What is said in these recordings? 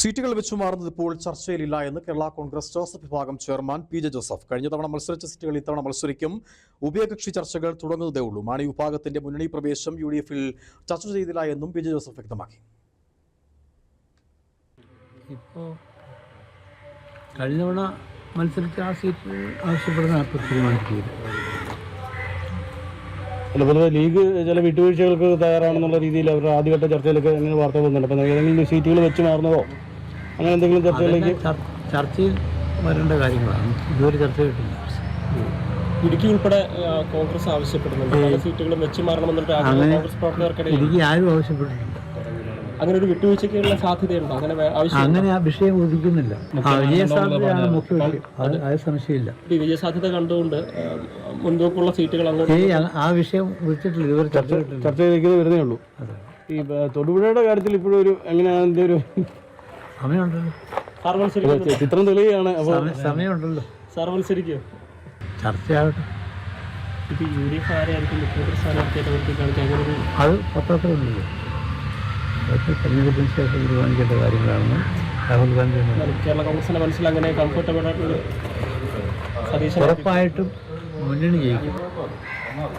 സീറ്റുകൾ വെച്ചു മാറുന്നത് ഇപ്പോൾ ചർച്ചയിലില്ല എന്ന് കേരള കോൺഗ്രസ് ജോസഫ് വിഭാഗം ചെയർമാൻ പി ജെ ജോസഫ്. കഴിഞ്ഞ തവണ മത്സരിച്ച സീറ്റുകൾ ഇത്തവണ മത്സരിക്കും. ഉഭയകക്ഷി ചർച്ചകൾ തുടങ്ങുന്നതേ ഉള്ളൂ. മാണി വിഭാഗത്തിന്റെ മുന്നണി പ്രവേശം യു ഡി എഫിൽ ചർച്ച ചെയ്തില്ല എന്നും പി ജെ ജോസഫ് വ്യക്തമാക്കി. ഇപ്പോൾ കഴിഞ്ഞ തവണ മത്സരിച്ച ആ സീറ്റ് ആവശ്യപ്പെടുന്ന അപ്പോൾ തീരുമാനിക്കുകയില്ല അല്ല പൊതുവെ ലീഗ് ചില വിട്ടുവീഴ്ചകൾക്ക് തയ്യാറാണെന്നുള്ള രീതിയിൽ അവരുടെ ആദ്യഘട്ട ചർച്ചയിലൊക്കെ അങ്ങനെ വാർത്തകൾ പോകുന്നുണ്ട് അപ്പം ഏതെങ്കിലും സീറ്റുകൾ വെച്ച് മാറുന്നതോ? അങ്ങനെ എന്തെങ്കിലും ചർച്ചയിലേക്ക് അതെല്ലാം ചർ- ചർച്ചയിൽ വരേണ്ട കാര്യങ്ങളാണ്. ഇതുവരെ ചർച്ച കിട്ടില്ല ഇടുക്കി ഉൾപ്പെടെ കോൺഗ്രസ് ആവശ്യപ്പെടുന്നുണ്ട്. പല സീറ്റുകളും വെച്ച് മാറണമെന്നുള്ള ആഗ്രഹം അങ്ങനെ കോൺഗ്രസ് പ്രവർത്തകർക്കിടയിൽ എനിക്ക് ആരും ആവശ്യപ്പെട്ടിട്ടില്ല. അങ്ങനെ ഒരു വിട്ടുവീഴ്ചയ്ക്കുള്ള സാധ്യതയുണ്ട്? അങ്ങനെ അങ്ങനെ ആ വിഷയം ഉദിക്കുന്നില്ല. ആ വിജയ മുഖ്യ വിഷയം അത് അത് സംശയമില്ല. വിജയസാധ്യത വിജയ സാധ്യത കണ്ടുകൊണ്ട് മുൻപോക്കുള്ള മുൻതൂക്കമുള്ള സീറ്റുകൾ അങ്ങോട്ട് ആ- വിഷയം വിളിച്ചിട്ടില്ല. ഇതുവരെ ചർച്ച ചർച്ച ചർച്ചയിലേക്ക് വരുന്നേ ഉള്ളൂ ഈ തൊടുപുഴയുടെ കാര്യത്തിൽ ഇപ്പോഴും ഒരു എങ്ങനെയാണ് എന്തൊരു ഒരു സമയമുണ്ടല്ലോ. ചിത്രം തെളിയാണ് അപ്പോൾ സമയമുണ്ടല്ലോ. സാർ മത്സരിക്കും ചർച്ചയാകട്ടെ. അത് പത്രത്തിലുണ്ടല്ലോ. അതൊക്കെ തെരഞ്ഞെടുപ്പിന് ശേഷം തീരുമാനിക്കേണ്ട കാര്യങ്ങളാണെന്ന് രാഹുൽ ഗാന്ധി കേരള കോൺഗ്രസിന്റെ മനസ്സിൽ അങ്ങനെ കംഫർട്ടബിൾ ആയിട്ടുള്ള സതീശൻ ഉറപ്പായിട്ടും മുന്നണി ജയിക്കും.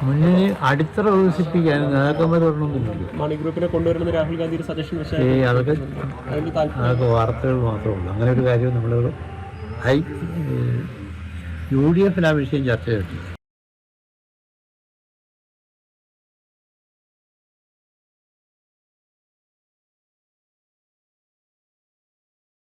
മുന്നണി അടിത്തറ വികസിപ്പിക്കാൻ നേതാക്കന്മാർ പറഞ്ഞൊന്നുമില്ല മണി ഗ്രൂപ്പിനെ രാഹുൽ സജഷൻ ഏയ് അതൊക്കെ അതൊക്കെ വാർത്തകൾ മാത്രമേ ഉള്ളൂ. അങ്ങനെ ഒരു കാര്യം നമ്മൾ ഹൈ യു ഡി എഫിൽ ആ വിഷയം ചർച്ച ചെയ്തിട്ടില്ല.